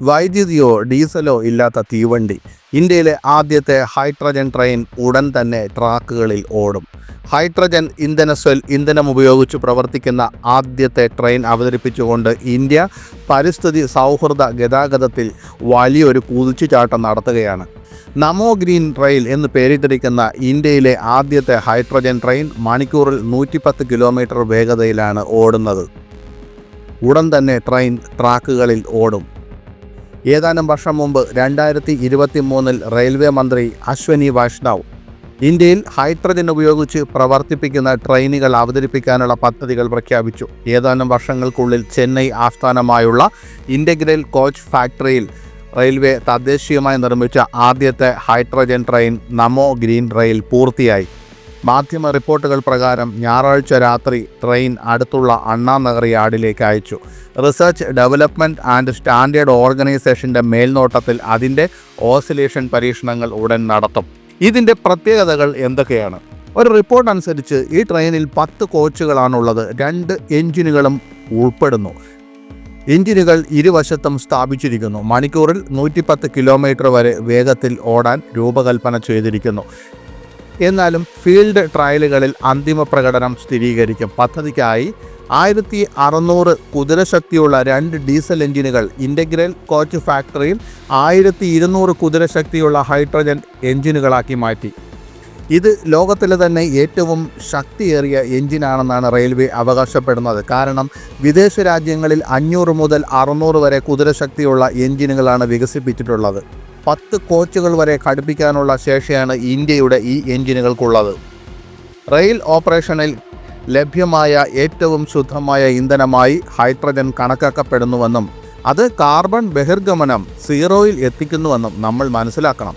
വൈദ്യുതിയോ ഡീസലോ ഇല്ലാത്ത തീവണ്ടി. ഇന്ത്യയിലെ ആദ്യത്തെ ഹൈഡ്രജൻ ട്രെയിൻ ഉടൻ തന്നെ ട്രാക്കുകളിൽ ഓടും. ഹൈഡ്രജൻ ഇന്ധന സെൽ ഇന്ധനം ഉപയോഗിച്ച് പ്രവർത്തിക്കുന്ന ആദ്യത്തെ ട്രെയിൻ അവതരിപ്പിച്ചുകൊണ്ട് ഇന്ത്യ പരിസ്ഥിതി സൗഹൃദ ഗതാഗതത്തിൽ വലിയൊരു കുതിച്ചുചാട്ടം നടത്തുകയാണ്. നമോ ഗ്രീൻ റെയിൽ എന്ന് പേരിട്ടിരിക്കുന്ന ഇന്ത്യയിലെ ആദ്യത്തെ ഹൈഡ്രജൻ ട്രെയിൻ മണിക്കൂറിൽ നൂറ്റിപ്പത്ത് കിലോമീറ്റർ വേഗതയിലാണ് ഓടുന്നത്. ഉടൻ തന്നെ ട്രെയിൻ ട്രാക്കുകളിൽ ഓടും. ഏതാനും വർഷം മുമ്പ് രണ്ടായിരത്തി ഇരുപത്തി മൂന്നിൽ റെയിൽവേ മന്ത്രി അശ്വനി വൈഷ്ണവ് ഇന്ത്യയിൽ ഹൈഡ്രജൻ ഉപയോഗിച്ച് പ്രവർത്തിപ്പിക്കുന്ന ട്രെയിനുകൾ അവതരിപ്പിക്കാനുള്ള പദ്ധതികൾ പ്രഖ്യാപിച്ചു. ഏതാനും വർഷങ്ങൾക്കുള്ളിൽ ചെന്നൈ ആസ്ഥാനമായുള്ള ഇന്റഗ്രൽ കോച്ച് ഫാക്ടറിയിൽ റെയിൽവേ തദ്ദേശീയമായി നിർമ്മിച്ച ആദ്യത്തെ hydrogen train Namo green rail പൂർത്തിയായി. മാധ്യമ റിപ്പോർട്ടുകൾ പ്രകാരം ഞായറാഴ്ച രാത്രി ട്രെയിൻ അടുത്തുള്ള അണ്ണാനഗർ യാർഡിലേക്ക് അയച്ചു. റിസർച്ച് ഡെവലപ്മെന്റ് ആൻഡ് സ്റ്റാൻഡേർഡ് ഓർഗനൈസേഷന്റെ മേൽനോട്ടത്തിൽ അതിന്റെ ഓസിലേഷൻ പരീക്ഷണങ്ങൾ ഉടൻ നടത്തും. ഇതിന്റെ പ്രത്യേകതകൾ എന്തൊക്കെയാണ്? ഒരു റിപ്പോർട്ട് അനുസരിച്ച് ഈ ട്രെയിനിൽ പത്ത് കോച്ചുകളാണുള്ളത്. രണ്ട് എഞ്ചിനുകളും ഉൾപ്പെടുന്നു. എഞ്ചിനുകൾ ഇരുവശത്തും സ്ഥാപിച്ചിരിക്കുന്നു. മണിക്കൂറിൽ നൂറ്റിപ്പത്ത് കിലോമീറ്റർ വരെ വേഗത്തിൽ ഓടാൻ രൂപകൽപ്പന ചെയ്തിരിക്കുന്നു. എന്നാലും ഫീൽഡ് ട്രയലുകളിൽ അന്തിമ പ്രകടനം സ്ഥിരീകരിക്കും. പദ്ധതിക്കായി ആയിരത്തി അറുന്നൂറ് കുതിരശക്തിയുള്ള രണ്ട് ഡീസൽ എഞ്ചിനുകൾ ഇന്റഗ്രൽ കോച്ച് ഫാക്ടറിയിൽ ആയിരത്തി ഇരുന്നൂറ് കുതിരശക്തിയുള്ള ഹൈഡ്രജൻ എഞ്ചിനുകളാക്കി മാറ്റി. ഇത് ലോകത്തിലെ തന്നെ ഏറ്റവും ശക്തിയേറിയ എഞ്ചിനാണെന്നാണ് റെയിൽവേ അവകാശപ്പെടുന്നത്. കാരണം വിദേശ രാജ്യങ്ങളിൽ അഞ്ഞൂറ് മുതൽ അറുന്നൂറ് വരെ കുതിരശക്തിയുള്ള എഞ്ചിനുകളാണ് വികസിപ്പിച്ചിട്ടുള്ളത്. പത്ത് കോച്ചുകൾ വരെ ഘടിപ്പിക്കാനുള്ള ശേഷിയാണ് ഇന്ത്യയുടെ ഈ എഞ്ചിനുകൾക്കുള്ളത്. റെയിൽ ഓപ്പറേഷനിൽ ലഭ്യമായ ഏറ്റവും ശുദ്ധമായ ഇന്ധനമായി ഹൈഡ്രജൻ കണക്കാക്കപ്പെടുന്നുവെന്നും അത് കാർബൺ ബഹിർഗമനം സീറോയിൽ എത്തിക്കുന്നുവെന്നും നമ്മൾ മനസ്സിലാക്കണം.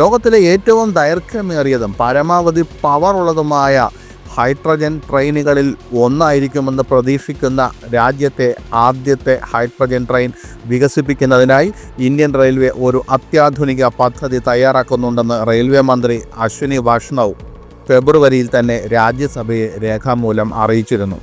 ലോകത്തിലെ ഏറ്റവും ദൈർഘ്യമേറിയതും പരമാവധി പവർ ഉള്ളതുമായ ഹൈഡ്രജൻ ട്രെയിനുകളിൽ ഒന്നായിരിക്കുമെന്ന് പ്രതീക്ഷിക്കുന്ന രാജ്യത്തെ ആദ്യത്തെ ഹൈഡ്രജൻ ട്രെയിൻ വികസിപ്പിക്കുന്നതിനായി ഇന്ത്യൻ റെയിൽവേ ഒരു അത്യാധുനിക പദ്ധതി തയ്യാറാക്കുന്നുണ്ടെന്ന് റെയിൽവേ മന്ത്രി അശ്വിനി വൈഷ്ണവ് ഫെബ്രുവരിയിൽ തന്നെ രാജ്യസഭയെ രേഖാമൂലം അറിയിച്ചിരുന്നു.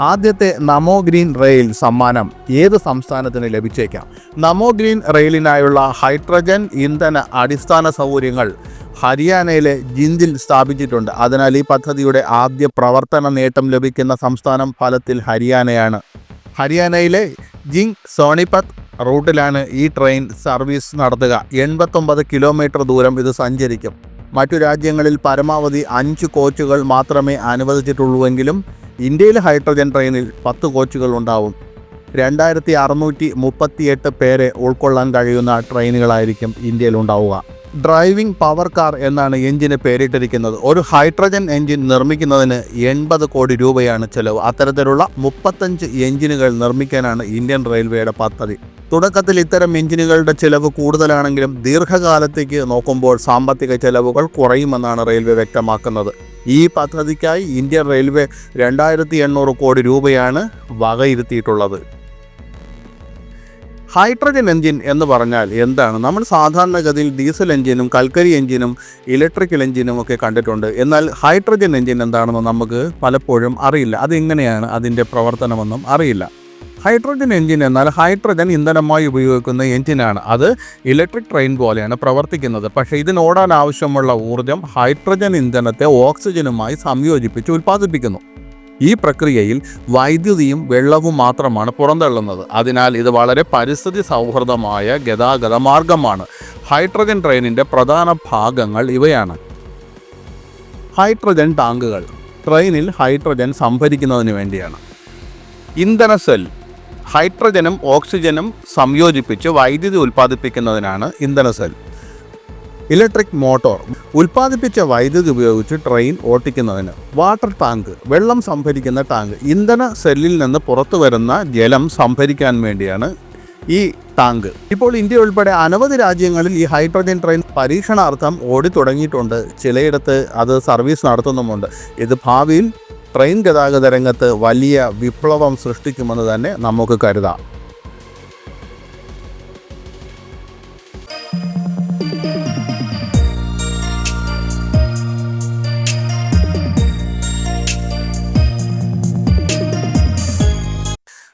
ആദ്യത്തെ നമോ ഗ്രീൻ റെയിൽ സമ്മാനം ഏത് സംസ്ഥാനത്തിന് ലഭിച്ചേക്കാം? നമോ ഗ്രീൻ റെയിലിനായുള്ള ഹൈഡ്രജൻ ഇന്ധന അടിസ്ഥാന സൗകര്യങ്ങൾ ഹരിയാനയിലെ ജിന്ദിൽ സ്ഥാപിച്ചിട്ടുണ്ട്. അതിനാൽ ഈ പദ്ധതിയുടെ ആദ്യ പ്രവർത്തന നേട്ടം ലഭിക്കുന്ന സംസ്ഥാനം ഫലത്തിൽ ഹരിയാനയാണ്. ഹരിയാനയിലെ ജിങ് സോണിപത്ത് റൂട്ടിലാണ് ഈ ട്രെയിൻ സർവീസ് നടത്തുക. എൺപത്തൊമ്പത് കിലോമീറ്റർ ദൂരം ഇത് സഞ്ചരിക്കും. മറ്റു രാജ്യങ്ങളിൽ പരമാവധി അഞ്ച് കോച്ചുകൾ മാത്രമേ അനുവദിച്ചിട്ടുള്ളൂവെങ്കിലും ഇന്ത്യയിലെ ഹൈഡ്രജൻ ട്രെയിനിൽ പത്ത് കോച്ചുകൾ ഉണ്ടാവും. രണ്ടായിരത്തി അറുന്നൂറ്റി മുപ്പത്തിയെട്ട് പേരെ ഉൾക്കൊള്ളാൻ കഴിയുന്ന ട്രെയിനുകളായിരിക്കും ഇന്ത്യയിൽ ഉണ്ടാവുക. ഡ്രൈവിംഗ് പവർ കാർ എന്നാണ് എഞ്ചിന് പേരിട്ടിരിക്കുന്നത്. ഒരു ഹൈഡ്രജൻ എഞ്ചിൻ നിർമ്മിക്കുന്നതിന് എൺപത് കോടി രൂപയാണ് ചെലവ്. അത്തരത്തിലുള്ള മുപ്പത്തഞ്ച് എഞ്ചിനുകൾ നിർമ്മിക്കാനാണ് ഇന്ത്യൻ റെയിൽവേയുടെ പദ്ധതി. തുടക്കത്തിൽ ഇത്തരം എഞ്ചിനുകളുടെ ചിലവ് കൂടുതലാണെങ്കിലും ദീർഘകാലത്തേക്ക് നോക്കുമ്പോൾ സാമ്പത്തിക ചെലവുകൾ കുറയുമെന്നാണ് റെയിൽവേ വ്യക്തമാക്കുന്നത്. ഈ പദ്ധതിക്കായി ഇന്ത്യൻ റെയിൽവേ രണ്ടായിരത്തി എണ്ണൂറ് കോടി രൂപയാണ് വകയിരുത്തിയിട്ടുള്ളത്. ഹൈഡ്രജൻ എഞ്ചിൻ എന്ന് പറഞ്ഞാൽ എന്താണ്? നമ്മൾ സാധാരണഗതിയിൽ ഡീസൽ എഞ്ചിനും കൽക്കരി എഞ്ചിനും ഇലക്ട്രിക്കൽ എഞ്ചിനും ഒക്കെ കണ്ടിട്ടുണ്ട്. എന്നാൽ ഹൈഡ്രജൻ എഞ്ചിൻ എന്താണെന്ന് നമുക്ക് പലപ്പോഴും അറിയില്ല. അതെങ്ങനെയാണ് അതിന്റെ പ്രവർത്തനമെന്നും അറിയില്ല. ഹൈഡ്രജൻ എഞ്ചിൻ എന്നാൽ ഹൈഡ്രജൻ ഇന്ധനമായി ഉപയോഗിക്കുന്ന എഞ്ചിനാണ്. അത് ഇലക്ട്രിക് ട്രെയിൻ പോലെയാണ് പ്രവർത്തിക്കുന്നത്. പക്ഷേ ഇതിനോടാൻ ആവശ്യമുള്ള ഊർജം ഹൈഡ്രജൻ ഇന്ധനത്തെ ഓക്സിജനുമായി സംയോജിപ്പിച്ച് ഉൽപ്പാദിപ്പിക്കുന്നു. ഈ പ്രക്രിയയിൽ വൈദ്യുതിയും വെള്ളവും മാത്രമാണ് പുറന്തള്ളുന്നത്. അതിനാൽ ഇത് വളരെ പരിസ്ഥിതി സൗഹൃദമായ ഗതാഗത മാർഗമാണ്. ഹൈഡ്രജൻ ട്രെയിനിന്റെ പ്രധാന ഭാഗങ്ങൾ ഇവയാണ്. ഹൈഡ്രജൻ ടാങ്കുകൾ. ട്രെയിനിൽ ഹൈഡ്രജൻ സംഭരിക്കുന്നതിന് വേണ്ടിയാണ്. ഇന്ധന സെൽ. ഹൈഡ്രജനും ഓക്സിജനും സംയോജിപ്പിച്ച് വൈദ്യുതി ഉൽപ്പാദിപ്പിക്കുന്നതിനാണ് ഇന്ധന സെൽ. ഇലക്ട്രിക് മോട്ടോർ ഉൽപ്പാദിപ്പിച്ച വൈദ്യുതി ഉപയോഗിച്ച് ട്രെയിൻ ഓട്ടിക്കുന്നതിന്. വാട്ടർ ടാങ്ക് വെള്ളം സംഭരിക്കുന്ന ടാങ്ക് ഇന്ധന സെല്ലിൽ നിന്ന് പുറത്തു വരുന്ന ജലം സംഭരിക്കാൻ വേണ്ടിയാണ് ഈ ടാങ്ക്. ഇപ്പോൾ ഇന്ത്യ ഉൾപ്പെടെ അനവധി രാജ്യങ്ങളിൽ ഈ ഹൈഡ്രജൻ ട്രെയിൻ പരീക്ഷണാർത്ഥം ഓടി തുടങ്ങിയിട്ടുണ്ട് ചിലയിടത്ത് അത് സർവീസ് നടത്തുന്നുമുണ്ട്. ഇത് ഭാവിയിൽ ട്രെയിൻ ഗതാഗത രംഗത്ത് വലിയ വിപ്ലവം സൃഷ്ടിക്കുമെന്ന് തന്നെ നമുക്ക് കരുതാം.